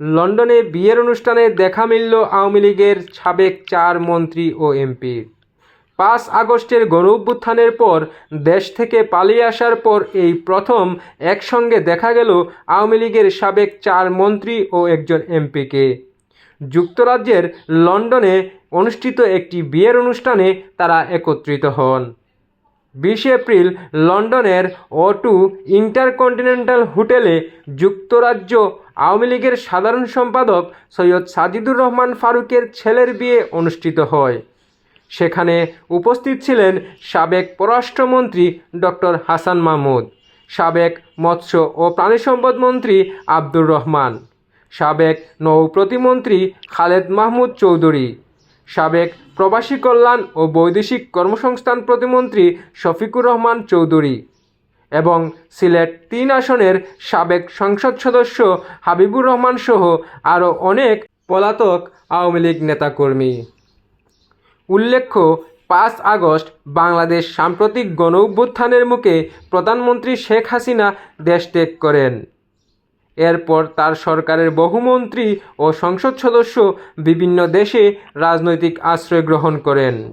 লন্ডনে বিয়ের অনুষ্ঠানে দেখা মিলল আওয়ামী লীগের সাবেক চার মন্ত্রী ও এমপির পাঁচ আগস্টের গণ অভ্যুত্থানের পর দেশ থেকে পালিয়ে আসার পর এই প্রথম একসঙ্গে দেখা গেল আওয়ামী লীগের সাবেক চার মন্ত্রী ও একজন এমপিকে। যুক্তরাজ্যের লন্ডনে অনুষ্ঠিত একটি বিয়ের অনুষ্ঠানে তারা একত্রিত হন। বিশে এপ্রিল লন্ডনের ও টু ইন্টারকন্টিনেন্টাল হোটেলে যুক্তরাজ্য আওয়ামী লীগের সাধারণ সম্পাদক সৈয়দ সাজিদুর রহমান ফারুকের ছেলের বিয়ে অনুষ্ঠিত হয়। সেখানে উপস্থিত ছিলেন সাবেক পররাষ্ট্রমন্ত্রী ডক্টর হাসান মাহমুদ, সাবেক মৎস্য ও প্রাণী সম্পদ মন্ত্রী আব্দুর রহমান, সাবেক নৌ প্রতিমন্ত্রী খালেদ মাহমুদ চৌধুরী, সাবেক প্রবাসী কল্যাণ ও বৈদেশিক কর্মসংস্থান প্রতিমন্ত্রী শফিকুর রহমান চৌধুরী। এবং সিলেট তিন আসনের সাবেক সংসদ সদস্য হাবিবুর রহমান সহ আরও অনেক পলাতক আওয়ামী লীগ নেতাকর্মী। উল্লেখ্য, পাঁচ আগস্ট বাংলাদেশ সাম্প্রতিক গণ অভ্যুত্থানের মুখে প্রধানমন্ত্রী শেখ হাসিনা দেশ ত্যাগ করেন। এরপর তার সরকারের বহুমন্ত্রী ও সংসদ সদস্য বিভিন্ন দেশে রাজনৈতিক আশ্রয় গ্রহণ করেন।